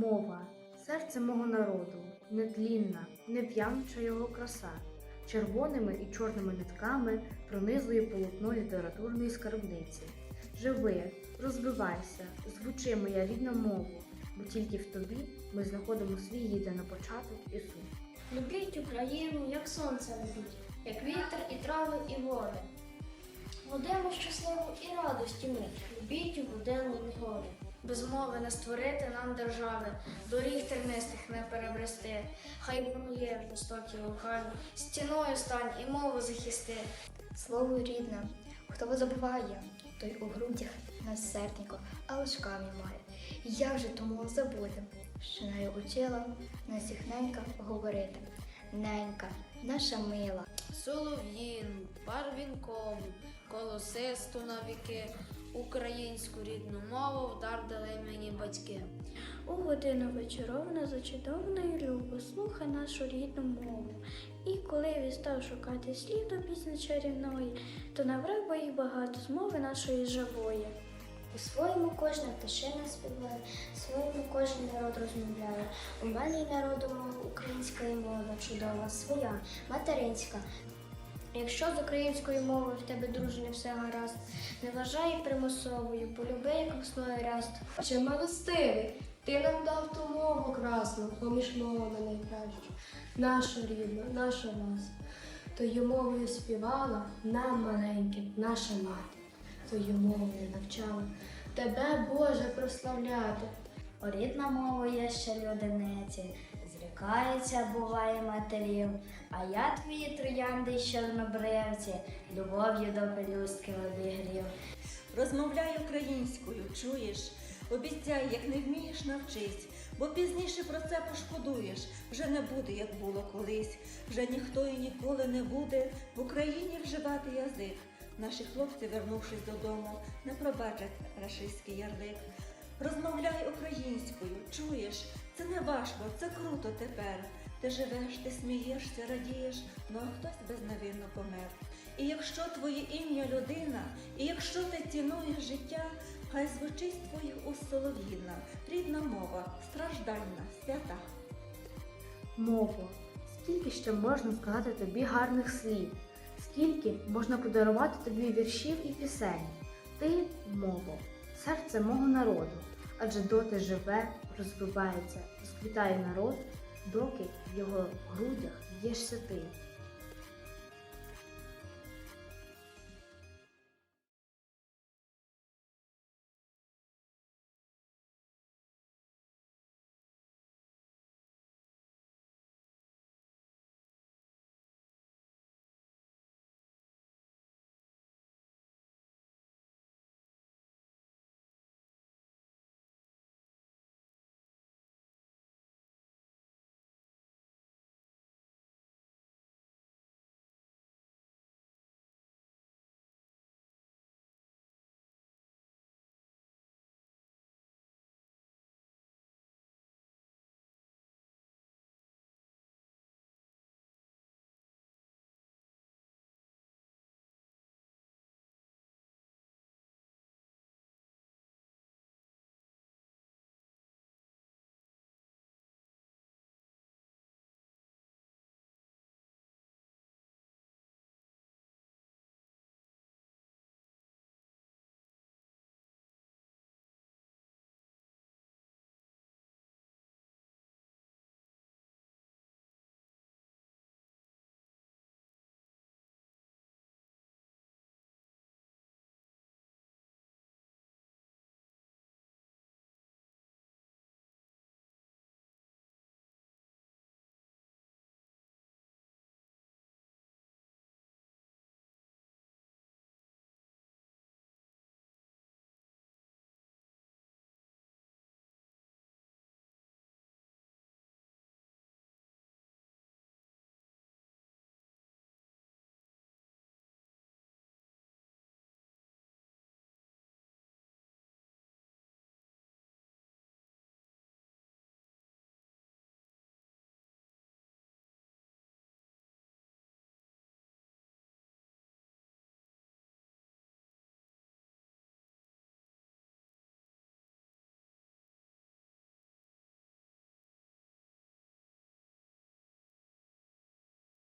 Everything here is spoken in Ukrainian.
Мова, серце мого народу, нетлінна, нев'янча його краса, червоними і чорними нитками пронизує полотно літературної скарбниці. Живи, розвивайся, звучи моя рідна мова, бо тільки в тобі ми знаходимо свій єдиний початок і суть. Любіть Україну, як сонце любіть, як вітер і трави, і води. Годину щасливу і радості ми, любіть у годину негоди. Без мови не створити нам держави, доріг тернистих не перебрести. Хай воно є в жорстокі лукаві, стіною стань і мову захисти. Слово рідне, хто забуває, той у грудях нас серденько, а ложками має. Як же тому забути, що нею учила нас їх ненька говорити. Ненька, наша мила, Солов'їн, барвінком, колосисту на віки, українську рідну мову вдар дали мені батьки. У годину вечоровна зачудовно і любо, слухай нашу рідну мову. І коли відстав шукати слід до пісні чарівної, то набрав би їх багато з мови нашої живої. У своєму кожна пташина співає, своєму кожен народ розмовляє. У мене й народу мова української мова чудова, своя, материнська. Якщо з українською мовою в тебе друже не все гаразд, не вважай її примусовою, полюби як весною ряст. Чи милостивий, ти нам дав ту мову красну, поміж мовами найкращу, нашу рідну, нашу вас. Тою мовою співала нам маленьким, наша мати, тою мовою навчала тебе, Боже, прославляти. О, рідна мова є ще людиниці, зрікається, буває матерів, а я твої троянди й чорнобривці, любов'ю до пелюстки обігрів. Розмовляй українською, чуєш? Обіцяй, як не вмієш, навчись, бо пізніше про це пошкодуєш. Вже не буде, як було колись, вже ніхто і ніколи не буде в Україні вживати язик. Наші хлопці, вернувшись додому, не пробачать рашистський ярлик. Розмовляй українською, чуєш? Це не важко, це круто тепер. Ти живеш, ти смієшся, радієш, ну а хтось безневинно помер. І якщо твоє ім'я людина, і якщо ти цінуєш життя, хай звучить твоїх уст рідна мова, страждальна, свята. Мово, скільки ще можна сказати тобі гарних слів, скільки можна подарувати тобі віршів і пісень. Ти мово, серце мого народу, адже доти живе, розвивається, розквітає народ, доки в його грудях б'єшся ти.